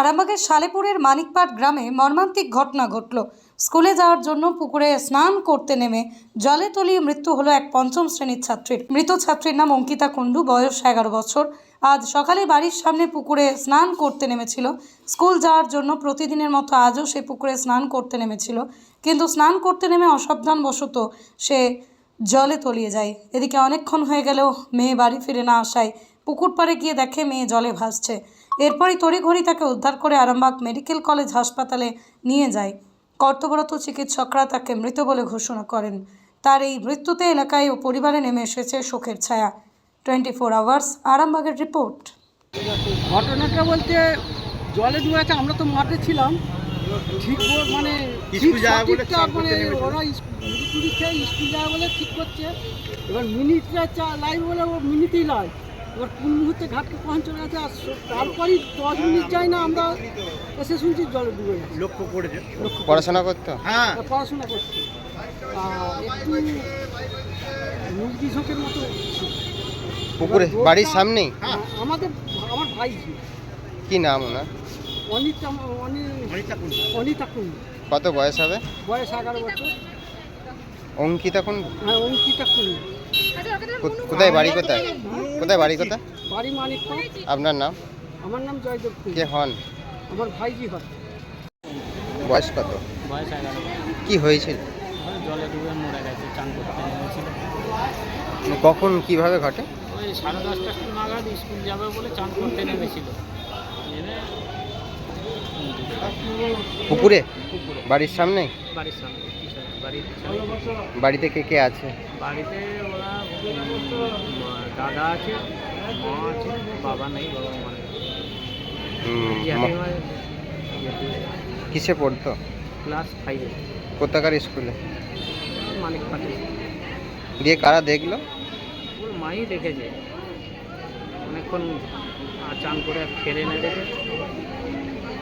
আরামবাগের সালেপুরের মানিকপাট গ্রামে মর্মান্তিক ঘটনা ঘটল। স্কুলে যাওয়ার জন্য পুকুরে স্নান করতে নেমে জলে তলিয়ে মৃত্যু হলো এক পঞ্চম শ্রেণির ছাত্রীর। মৃত ছাত্রীর নাম অঙ্কিতা কুণ্ডু, বয়স এগারো বছর। আজ সকালে বাড়ির সামনে পুকুরে স্নান করতে নেমেছিল। স্কুল যাওয়ার জন্য প্রতিদিনের মতো আজও সে পুকুরে স্নান করতে নেমেছিল। কিন্তু স্নান করতে নেমে অসাবধানবশত সে জলে তলিয়ে যায়। এদিকে অনেকক্ষণ হয়ে গেলেও মেয়ে বাড়ি ফিরে না আসায় পুকুর পাড়ে গিয়ে দেখে মেয়ে জলে ভাসছে। এরপরই তড়িঘড়ি তাকে উদ্ধার করে আরামবাগ মেডিকেল কলেজ হাসপাতালে নিয়ে যায়। কর্তব্যরত চিকিৎসকরা তাকে মৃত বলে ঘোষণা করেন। তার এই মৃত্যুতে এলাকায় ও পরিবারে নেমে এসেছে শোকের ছায়া। টোয়েন্টি ফোর আওয়ার্স আরামবাগের রিপোর্ট। ঘটনাটা বলতে জলে ডুবে আছে আমরা তো মাঠে ছিলাম। ঠিক মানে মানে ওরা খেয়ে স্কুল বলে ঠিক করছে। এবার মিনিটটা চা লাইভ বলে ও মিনিটেই লাইভ এবার কোন মুহূর্তে ঘাটকে কখন চলে গেছে আর তারপরই দশ মিনিট যাই না আমরা এসে শুনছি জলে ডুবে গেছে। লক্ষ্য করেছে। পড়াশোনা করতো? হ্যাঁ। পড়াশোনা করছে। আর একটু মুরগি ঝোঁকের মতো পুকুরে বাড়ির সামনেই হ্যাঁ, আমাদের আমার ভাই কি নাম ওনার? অনিতা অনি অনিতা কুণ্ডু অনিতা কুণ্ডু কত বয়স হবে? বয়স এগারো বছর। অঙ্কিতা কোন হ্যাঁ অঙ্কিতা কুণ্ডু কোথায় বাড়ি কোথায়? কোথায় বাড়ি কোথায়? বাড়ি মানিকপা আপনার নাম? আমার নাম জয়দেব কে হন? আমার ভাইজি হয় বয়স কত? বয়স এগারো। কি হয়েছিল? জলে ডুবে মরে গেছে চান করতে নেমেছিল। মানে কখন কীভাবে ঘটে? ওই সাড়ে দশটা নাগাদ স্কুল যাবে বলে চান করতে নেমেছিল। নেমে পুকুরে? বাড়ির সামনে বাড়ির সামনে বাড়িতে কে কে আছে? বাড়িতে ওরা দাদা আছে মা আছে বাবা নেই বাবা মারা কিসে পড়তো? ক্লাস ফাইভে কোথাকার স্কুলে? মানিক পাটি দিয়ে কারা দেখল? ওর মাই দেখেছে। অনেকক্ষণ চান করে ফেলে এনে দেখে।